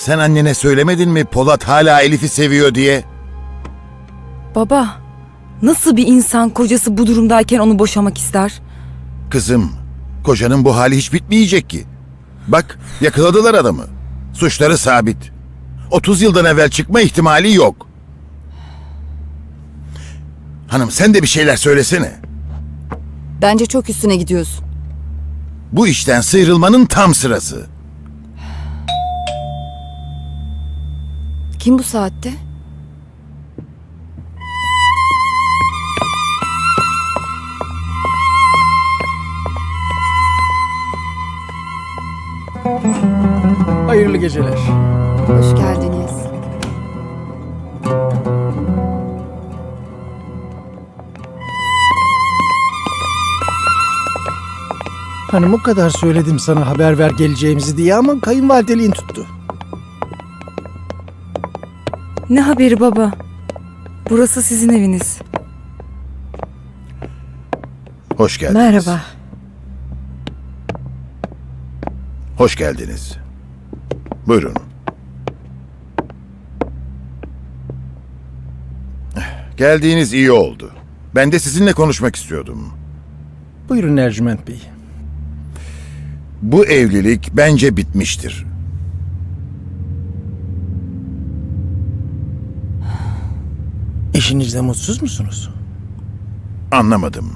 Sen annene söylemedin mi Polat hala Elif'i seviyor diye? Baba, nasıl bir insan kocası bu durumdayken onu boşamak ister? Kızım, kocanın bu hali hiç bitmeyecek ki. Bak, yakaladılar adamı. Suçları sabit. 30 yıldan evvel çıkma ihtimali yok. Hanım sen de bir şeyler söylesene. Bence çok üstüne gidiyorsun. Bu işten sıyrılmanın tam sırası. Kim bu saatte? Hayırlı geceler. Hoş geldiniz. Hanım o kadar söyledim sana haber ver geleceğimizi diye ama kayınvalideliğin tuttu. Ne haberi baba? Burası sizin eviniz. Hoş geldiniz. Merhaba. Hoş geldiniz. Buyurun. Geldiğiniz iyi oldu. Ben de sizinle konuşmak istiyordum. Buyurun Ercüment Bey. Bu evlilik bence bitmiştir. Eşinizle mutsuz musunuz? Anlamadım.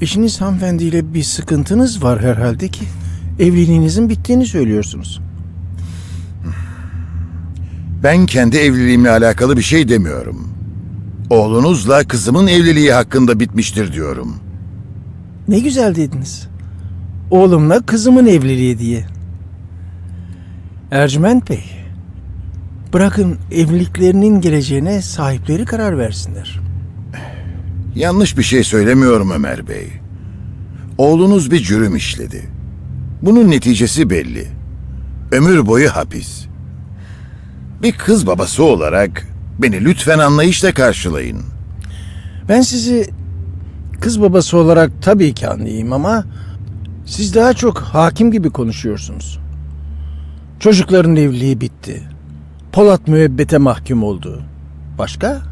Eşiniz hanımefendiyle bir sıkıntınız var herhalde ki evliliğinizin bittiğini söylüyorsunuz. Ben kendi evliliğimle alakalı bir şey demiyorum. Oğlunuzla kızımın evliliği hakkında bitmiştir diyorum. Ne güzel dediniz. Oğlumla kızımın evliliği diye. Ercüment Bey, bırakın evliliklerinin geleceğine sahipleri karar versinler. Yanlış bir şey söylemiyorum Ömer Bey. Oğlunuz bir cürüm işledi. Bunun neticesi belli. Ömür boyu hapis. Bir kız babası olarak beni lütfen anlayışla karşılayın. Ben sizi kız babası olarak tabii ki anlayayım ama siz daha çok hakim gibi konuşuyorsunuz. Çocukların evliliği bitti. Polat müebbete mahkum oldu. Başka?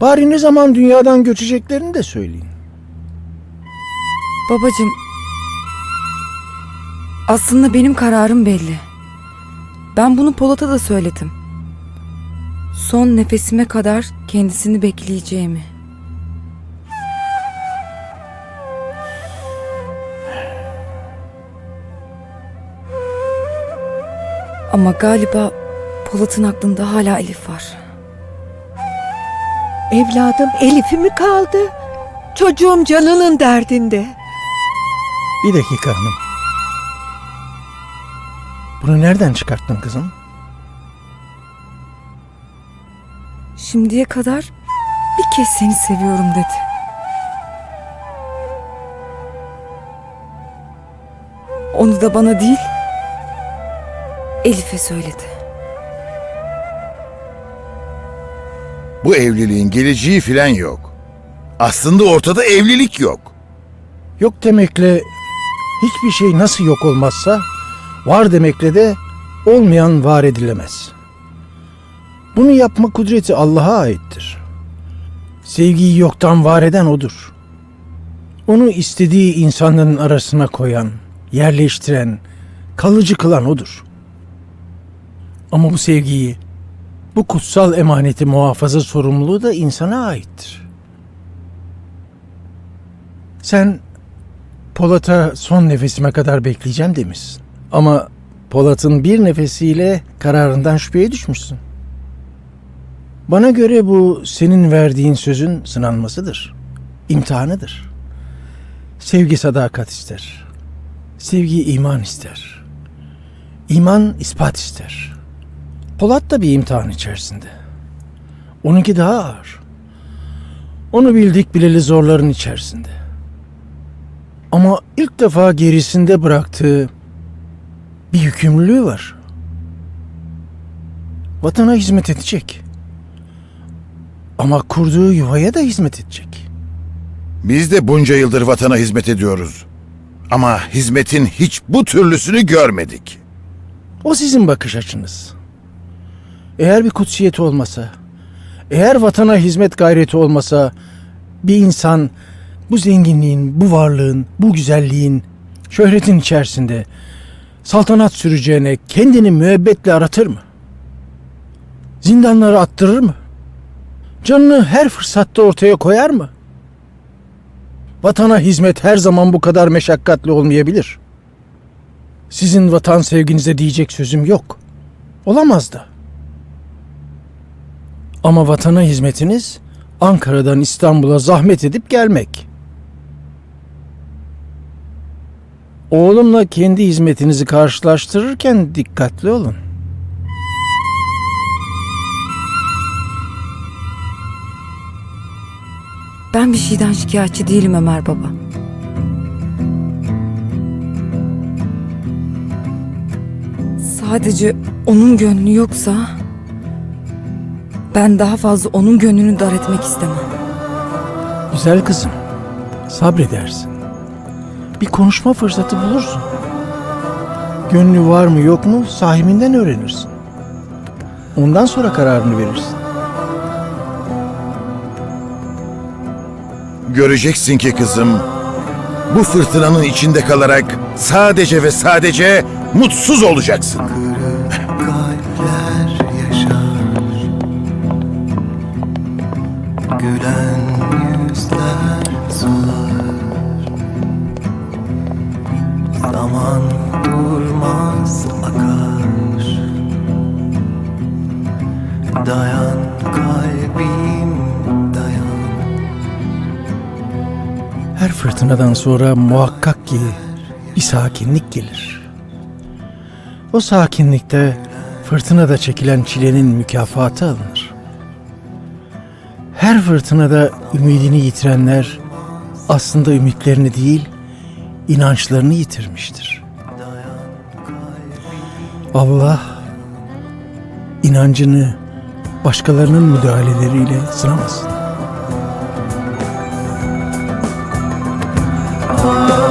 Bari ne zaman dünyadan göçeceklerini de söyleyin. Babacım, aslında benim kararım belli. Ben bunu Polat'a da söyledim. Son nefesime kadar kendisini bekleyeceğimi. Ama galiba Polat'ın aklında hala Elif var. Evladım Elif'i mi kaldı? Çocuğum canının derdinde. Bir dakika hanım. Bunu nereden çıkarttın kızım? Şimdiye kadar bir kez seni seviyorum dedi. Onu da bana değil, Elif'e söyledi. Bu evliliğin geleceği filan yok. Aslında ortada evlilik yok. Yok demekle hiçbir şey nasıl yok olmazsa var demekle de olmayan var edilemez. Bunu yapma kudreti Allah'a aittir. Sevgiyi yoktan var eden odur. Onu istediği insanların arasına koyan, yerleştiren, kalıcı kılan odur. Ama bu sevgiyi, bu kutsal emaneti muhafaza sorumluluğu da insana aittir. Sen Polat'a son nefesime kadar bekleyeceğim demişsin. Ama Polat'ın bir nefesiyle kararından şüpheye düşmüşsün. Bana göre bu senin verdiğin sözün sınanmasıdır. İmtihanıdır. Sevgi sadakat ister. Sevgi iman ister. İman ispat ister. Polat da bir imtihan içerisinde. Onunki daha ağır. Onu bildik bileli zorların içerisinde. Ama ilk defa gerisinde bıraktığı bir yükümlülüğü var. Vatana hizmet edecek. Ama kurduğu yuvaya da hizmet edecek. Biz de bunca yıldır vatana hizmet ediyoruz. Ama hizmetin hiç bu türlüsünü görmedik. O sizin bakış açınız. Eğer bir kutsiyeti olmasa, eğer vatana hizmet gayreti olmasa bir insan bu zenginliğin, bu varlığın, bu güzelliğin, şöhretin içerisinde saltanat süreceğine kendini müebbetle aratır mı? Zindanları attırır mı? Canını her fırsatta ortaya koyar mı? Vatana hizmet her zaman bu kadar meşakkatli olmayabilir. Sizin vatan sevginize diyecek sözüm yok. Olamaz da. Ama vatana hizmetiniz Ankara'dan İstanbul'a zahmet edip gelmek. Oğlumla kendi hizmetinizi karşılaştırırken dikkatli olun. Ben bir şeyden şikayetçi değilim Ömer Baba. Sadece onun gönlü yoksa ben daha fazla onun gönlünü dar etmek istemem. Güzel kızım, sabredersin. Bir konuşma fırsatı bulursun. Gönlü var mı yok mu sahibinden öğrenirsin. Ondan sonra kararını verirsin. Göreceksin ki kızım, bu fırtınanın içinde kalarak sadece ve sadece mutsuz olacaksın. Gülen yüzler solar Zaman durmaz akar Dayan kalbim dayan Her fırtınadan sonra muhakkak ki bir sakinlik gelir. O sakinlikte fırtınada çekilen çilenin mükafatı alınır. Her fırtınada ümidini yitirenler aslında ümitlerini değil, inançlarını yitirmiştir. Allah inancını başkalarının müdahaleleriyle sınamasın. Oh